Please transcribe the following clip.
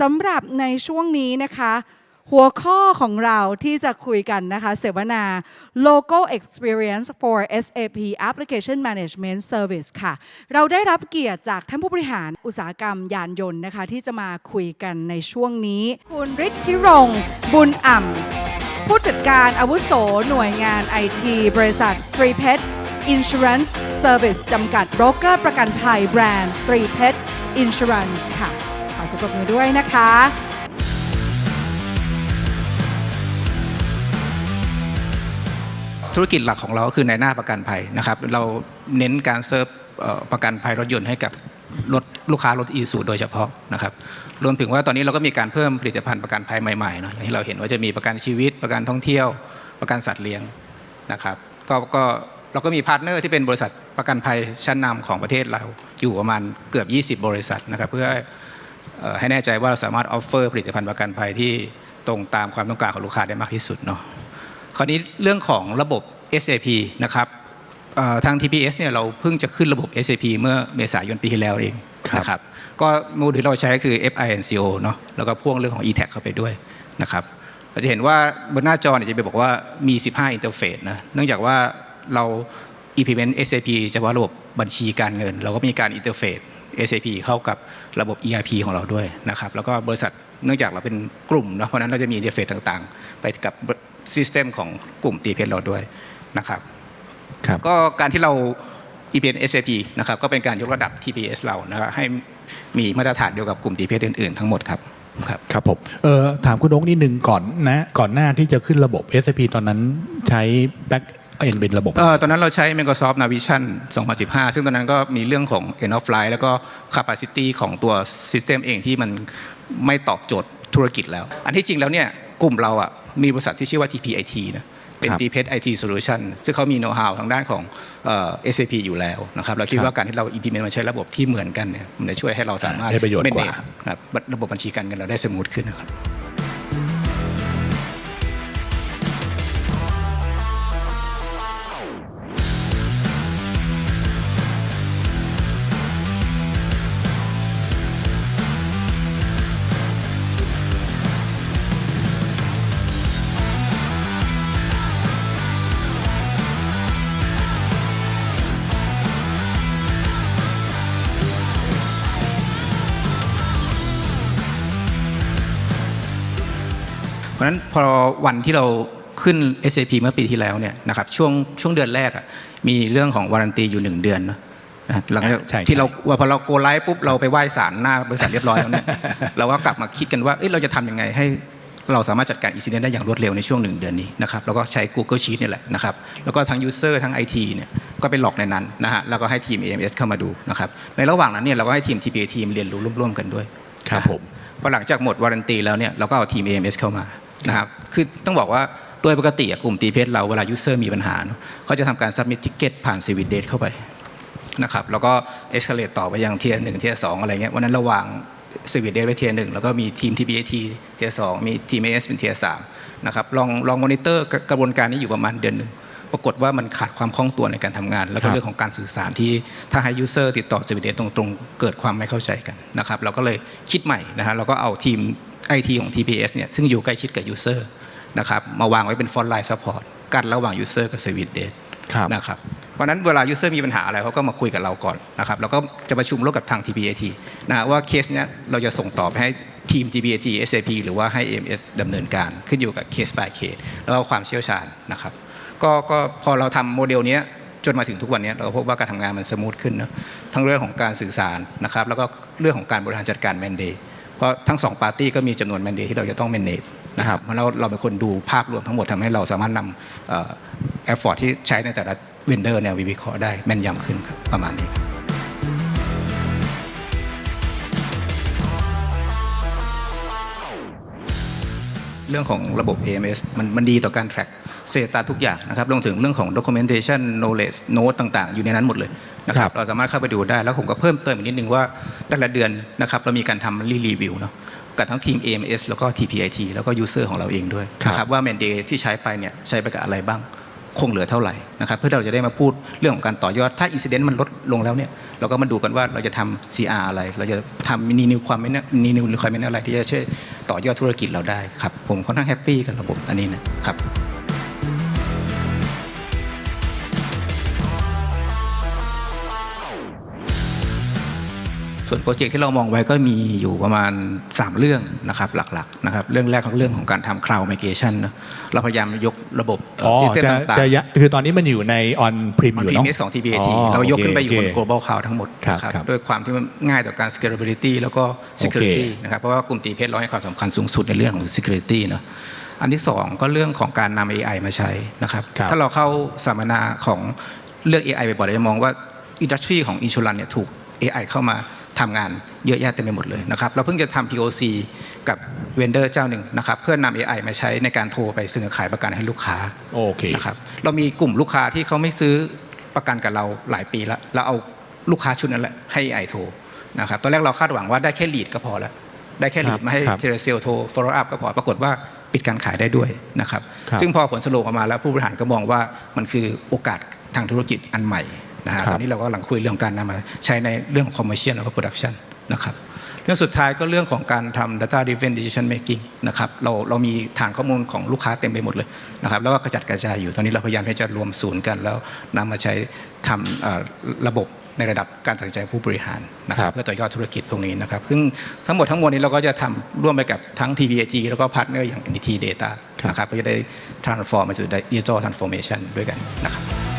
สำหรับในช่วงนี้นะคะ หัวข้อของเราที่จะคุยกันนะคะ เสวนา Local Experience for SAP Application Management Service ค่ะ เราได้รับเกียรติจากท่านผู้บริหารอุตสาหกรรมยานยนต์นะคะ ที่จะมาคุยกันในช่วงนี้ คุณฤทธิรงค์บุญอ่ำผู้จัดการอาวุโสหน่วยงานไอทีบริษัท t r e e p e t Insurance Service จำกัดโบรกเกอร์ประกันภัยแบรนด์ t r e e p e t Insurance ค่ะ เสยงปรบมือด้วยนะคะธุรกิจหลักของเราก็คือในหน้าประกันภัยนะครับ เราเน้นการเซิร์ฟประกันภัยรถยนต์ให้กับรถลูกค้ารถอีซูโดยเฉพาะนะครับรวมถึงว่าตอนนี้เราก็มีการเพิ่มผลิตภัณฑ์ประกันภัยใหม่ๆเนาะอย่างที่เราเห็นว่าจะมีประกันชีวิตประกันท่องเที่ยว ประกันสัตว์เลี้ยงนะครับก็ก็เราก็มีพาร์ทเนอร์ที่เป็นบริษัทประกันภัยชั้นนำของประเทศเราอยู่ประมาณเกือบ 20 บริษัทนะครับ เพื่อ ให้แน่ใจว่าเราสามารถออฟเฟอร์ผลิตภัณฑ์ประกันภัยที่ตรงตามความต้องการของลูกค้าได้มากที่สุดเนาะคราวนี้เรื่องของระบบ SAP นะครับเอ่อทาง TPS เนี่ยเราเพิ่งจะขึ้นระบบ SAP เมื่อเมษายนปีที่แล้วเองครับนะครับก็โมดูลที่เราใช้คือ FINCO เนาะแล้วก็พ่วงเรื่องของ e-tag เข้าไปด้วยนะครับเราจะเห็นว่าบนหน้าจอเนี่ยจะไปบอกว่ามี 15อินเทอร์เฟซนะเนื่องจากว่าเรา implement SAP เฉพาะระบบบัญชีการเงิน เราก็มีการอินเทอร์เฟซ SAP เข้ากับระบบ ERP ของเราด้วยนะครับแล้วก็บริษัทเนื่องจากเราเป็นกลุ่มเนาะเพราะฉะนั้นเราจะมีอินเทอร์เฟซต่างๆ ไปกับซิสเต็มของกลุ่ม TPS เราด้วยนะครับครับก็การที่เรา EPN SAP นะครับก็เป็นการยกระดับ TPS เรานะครับให้มีมาตรฐานเดียวกับกลุ่ม TPS อื่นๆ ทั้งหมดครับครับครับผมเออถามคุณโอ๊กนิดนึงก่อนนะก่อนหน้าที่จะขึ้นระบบ SAP ตอนนั้นใช้ Back End เป็นระบบเอ่อตอนนั้นเราใช้ Microsoft Navision 2015 ซึ่งตอนนั้นก็มีเรื่องของ end of life แล้วก็ capacity ของตัว system เองที่มันไม่ตอบโจทย์ธุรกิจแล้ว อันที่จริงแล้วเนี่ยกลุ่มเราอะมีบริษัทที่ชื่อว่า TPIT นะเป็นครับ TPS IT Solution ซึ่งเขามี know how ทางด้านของเอ่อ SAP อยู่แล้วนะครับเราคิดครับว่าการที่เรา implement มาใช้ระบบที่เหมือนกันเนี่ยมันจะช่วยให้เราสามารถได้ประโยชน์กว่า manage ครับระบบบัญชีการเงินเราได้สมูทขึ้นนะครับ ราะฉะนั้นพอวันที่เราขึ้น SAP เมื่อปีที่แล้วเนี่ยนะครับช่วงช่วงเดือนแรกอะมีเรื่องของวารันตีอยู่ 1 เดือนเนอะนะหลังจากใช่ที่เราว่าพอเราโกไลฟ์ปุ๊บเราไปไหว้ศาลหน้าบริษัทเรียบร้อยแล้วเนี่ยเราก็กลับมาคิดกันว่าเอ้ยเราจะทำยังไงให้เราสามารถจัดการอินซิเดนต์ได้อย่างรวดเร็วในช่วงหนึ่งเดือนนี้นะครับแล้วก็ใช้ Google Sheet นี่แหละนะครับแล้วก็ทั้ง User ทั้ง IT เนี่ยก็ไปหลอกในนั้นนะฮะแล้วก็ให้ทีม AMS เข้ามาดูนะครับในระหว่างนั้นเนี่ยเราก็ให้ทีม TPA ทีมเรียนรู้ร่วมๆกันด้วยครับนะฮะผมพอหลังจากหมดวารันตีแล้วเนี่ยเราก็เอาทีม AMS เข้ามา นะครับคือต้องบอกว่าโดยปกติอะกลุ่ม TPS เราเวลา user มีปัญหาเนอะเขาจะทำการ submit ticket ผ่าน service date เข้าไปนะครับแล้วก็ escalate ต่อไปยังเทียร์หนึ่งเทียร์สองอะไรเงี้ยวันนั้นระหว่าง service date ไว้เทียร์หนึ่งแล้วก็มีทีม TPAT เทียร์สองมีทีม AS เป็นเทียร์สามนะครับลองลองมอนิเตอร์กระบวนการนี้อยู่ประมาณเดือนหนึ่งปรากฏว่ามันขาดความคล่องตัวในการทำงาน แล้วก็ครับเรื่องของการสื่อสารที่ถ้าให้ user ติดต่อ service date ตรงๆ เกิดความไม่เข้าใจกันนะครับเราก็เลยคิดใหม่นะฮะเราก็เอาทีม IT ของ TPS เนี่ยซึ่งอยู่ใกล้ชิดกับ user นะครับมาวางไว้เป็น front line support กันระหว่าง user กับ service date ครับนะครับเพราะฉะนั้นเวลา user มีปัญหาอะไรเขาก็มาคุยกับเราก่อนนะครับแล้วก็จะประชุมร่วมกับทาง TPAT นะฮะว่าเคสเนี้ยเราจะส่งต่อไปให้ทีม TPAT SAP หรือว่าให้ AMS ดำเนินการขึ้นอยู่กับเคส by เคสแล้วก็ความเชี่ยวชาญนะครับก็ก็พอเราทำโมเดลเนี้ยจนมาถึงทุกวันเนี้ยเราก็พบว่าการทำงานมันสมูทขึ้นเนอะทั้งเรื่องของการสื่อสารนะครับแล้วก็เรื่องของการบริหารจัดการแมนเดย์เพ ราะทั้งสองปาร์ตี้ก็มีจำนวนแมนเดย์ที่เราจะต้อง manage นะครับเพราะเราเราเป็นคนดูภาพรวมทั้งหมดทำให้เราสามารถนำเอฟฟอร์ที่ใช้ในแต่ละเวนเดอร์เนี่ยวิเคราะห์ได้แม่นยำขึ้นครับประมาณนี้ครับเรื่องของระบบ AMS มันมันดีต่อการ track เซตาทุกอย่างนะครับรวมถึงเรื่องของ documentation knowledge note ต่างๆ อยู่ในนั้นหมดเลยนะคครัรับบเราสามารถเข้าไปดูได้แล้วผมก็เพิ่มเติมอีกนิดนึงว่าแต่ละเดือนนะครับเรามีการทำรีรีวิวเนาะกับทั้งทีม AMS แล้วก็ TPIT แล้วก็ user ของเราเองด้วยครับนะครับว่า mandate ที่ใช้ไปเนี่ยใช้ไปกับอะไรบ้างคงเหลือเท่าไหร่นะครับเพื่อเราจะได้มาพูดเรื่องของการต่อยอด ถ้าอินซิเดนต์มันลดลงแล้วเนี่ยเราก็มาดูกันว่าเราจะทำ CR อะไร เราจะทำมินินิวความไม่มินินิวหรือความไม่อะไรที่จะช่วยต่อยอดธุรกิจเราได้ครับผมค่อนข้างแฮปปี้กับระบบอันนี้นะครับ ส่วนโปรเจกต์ที่เรามองไว้ก็มีอยู่ประมาณ 3 เรื่องนะครับหลักๆนะครับเรื่องแรกก็เรื่องของการทำ cloud migration นะเราพยายามยกระบบอ๋อซิสเต็มจะต่างจะๆยะคือตอนนี้มันอยู่ใน on prim อยู่ทีเนาะมของ TBAT อ๋อเรายกขึ้นไปอยู่บน โอเค global cloud ทั้งหมดครับนะครับครับด้วยความที่มันง่ายต่อการ scalability แล้วก็ security โอเค นะครับเพราะว่ากลุ่มตีเพชรเราให้ความสำคัญสูงสุดในเรื่องของ security เนอะอันที่สองก็เรื่องของการนำ AI มาใช้นะครับครับ ถ้าเราเข้าสัมมนาของเลือก AI บ่อยๆเราจะมองว่าอินดัสทรีของอินชูรันเนี่ยถูก AI เข้ามา ทำงานเยอะแยะเต็มไปหมดเลยนะครับ เราเพิ่งจะทำ POC กับเวนเดอร์เจ้าหนึ่งนะครับ เพื่อนำ AI มาใช้ในการโทรไปเสนอขายประกันให้ลูกค้าโอเคนะครับเรามีกลุ่มลูกค้าที่เขาไม่ซื้อประกันกับเราหลายปีแล้วเราเอาลูกค้าชุดนั้นแหละให้ไอโทรนะครับตอนแรกเราคาดหวังว่าได้แค่ลีดก็พอแล้วได้แค่ลีดครับมาให้ครับเทเลเซลโทร follow up ก็พอปรากฏว่าปิดการขายได้ด้วยนะครับครับ ซึ่งพอผลสรุปออกมาแล้วผู้บริหารก็มองว่ามันคือโอกาสทางธุรกิจอันใหม่ นะฮะครับตอนนี้เราก็กำลังคุยเรื่องการนำมาใช้ในเรื่องของ commercial แล้วก็ production นะครับเรื่องสุดท้ายก็เรื่องของการทำ data driven decision making นะครับเราเรามีฐานข้อมูลของลูกค้าเต็มไปหมดเลยนะครับแล้วก็กระจัดกระจายอยู่ตอนนี้เราพยายามที่จะรวมศูนย์กัน แล้วนำมาใช้ทำเอ่อระบบในระดับการตัดสินใจผู้บริหารนะคครัรับบเพื่อต่อยอดธุรกิจพวกนี้นะครับซึ่งทั้งหมดทั้งมวลนี้เราก็จะทำร่วมไปกับทั้ง TBAG แล้วก็พาร์ทเนอร์อย่าง NTT Data นะครับเพื่อจะได้ transform ไปสู่ digital transformation ด้วยกันนะครับ